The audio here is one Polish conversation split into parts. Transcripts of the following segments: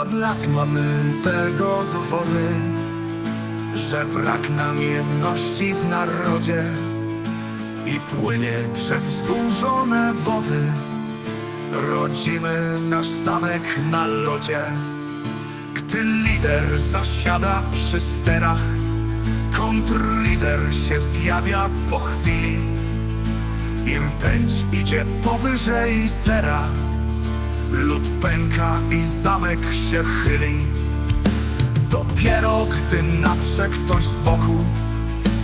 Od lat mamy tego dowody, że brak namienności w narodzie i płynie przez stłużone wody. Rodzimy nasz zamek na lodzie. Gdy lider zasiada przy sterach, kontrlider się zjawia po chwili. Im pędź idzie powyżej zera, pęka i zamek się chyli. Dopiero gdy naprze ktoś z boku,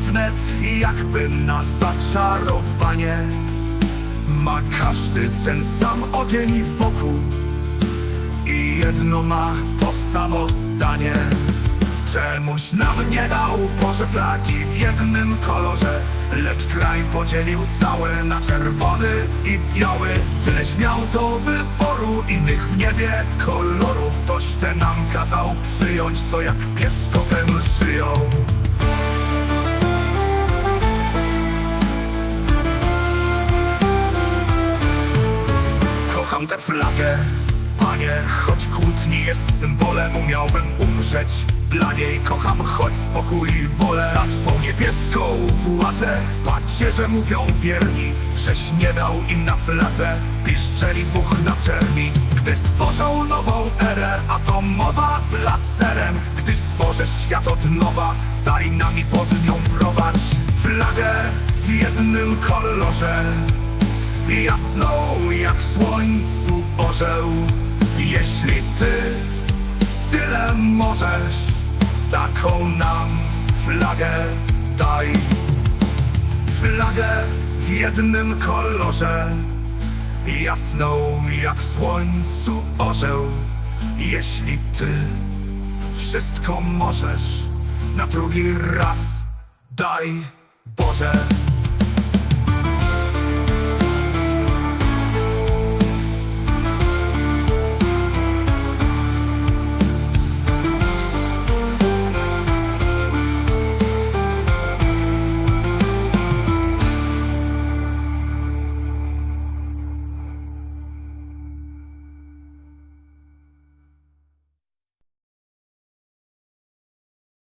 wnet jakby na zaczarowanie, ma każdy ten sam ogień wokół i jedno ma to samo zdanie. Czemuś nam nie dał Boże flagi w jednym kolorze. Lecz kraj podzielił całe na czerwony i biały. Tyleś miał do wyboru innych w niebie kolorów. Toś te nam kazał przyjąć, co jak pies kotem szyją. Kocham tę flagę, panie, choć kłótni jest symbolem, umiałbym umrzeć dla niej. Kocham, choć spokój wolę za twą niebieską władzę. Pacierze mówią wierni, żeś nie dał im na fladze, piszczeli buch na czerni. Gdy stworzą nową erę atomowa z laserem, gdy stworzę świat od nowa, daj nami pod nią prowadź flagę w jednym kolorze. Jasną jak w słońcu orzeł. Jeśli ty tyle możesz Taką nam flagę daj. Flagę w jednym kolorze Jasną jak w słońcu orzeł. Jeśli ty wszystko możesz Na drugi raz daj Boże